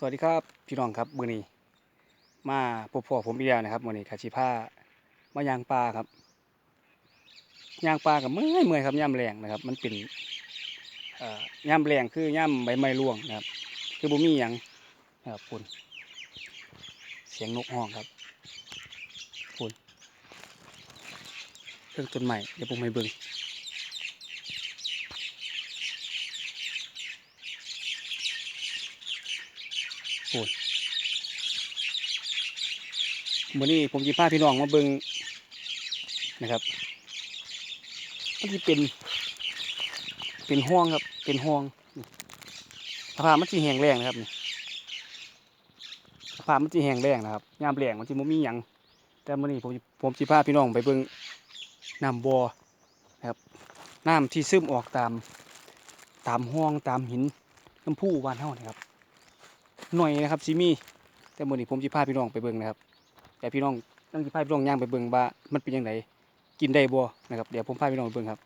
สวัสดีครับพี่น้องครับมื้อนี้ มาพบพ่อผมอีกแล้วนะครับมื้อนี้กาชิพามายางปลาครับยางปลากับเมื่อยเมื่อยครับย่ำแรงนะครับ มันเป็นอ่อย่ำแรงคือย่ำใบไม้ร่วงนะครับ คือบ่มีหยังนะครับคุณเสียงนกห้องครับคุณเครื่องต้นใหม่เดี๋ยวผมให้เบิ่ง คุณวันนี้ผมจะพาพี่น้องมาเบิงนะครับมันจะเป็น เป็นห้วงครับ เป็นห้วงสภาพมันจะแห้งแรงนะครับสภาพมันจะแห้งแรงนะครับยามแรงมันจะไม่มีหยังแต่วันนี้ผมผมจะพาพี่น้องไปเบิงน้ำบ่อนะครับน้ำที่ซึมออกตาม ตามห้วงตามหินน้ำพุวานเท่านะครับ หน่อยนะครับซีมีแต่วันนี้ผมจะพาพี่น้องไปเบิงนะครับ แต่พี่น้องตั้งจีไพาพี่น้องย่างไปเบิ่งว่ามันเป็นยังไงกินได้บ่นะครับเดี๋ยวผมพาพี่น้องไปเบิ่งครับ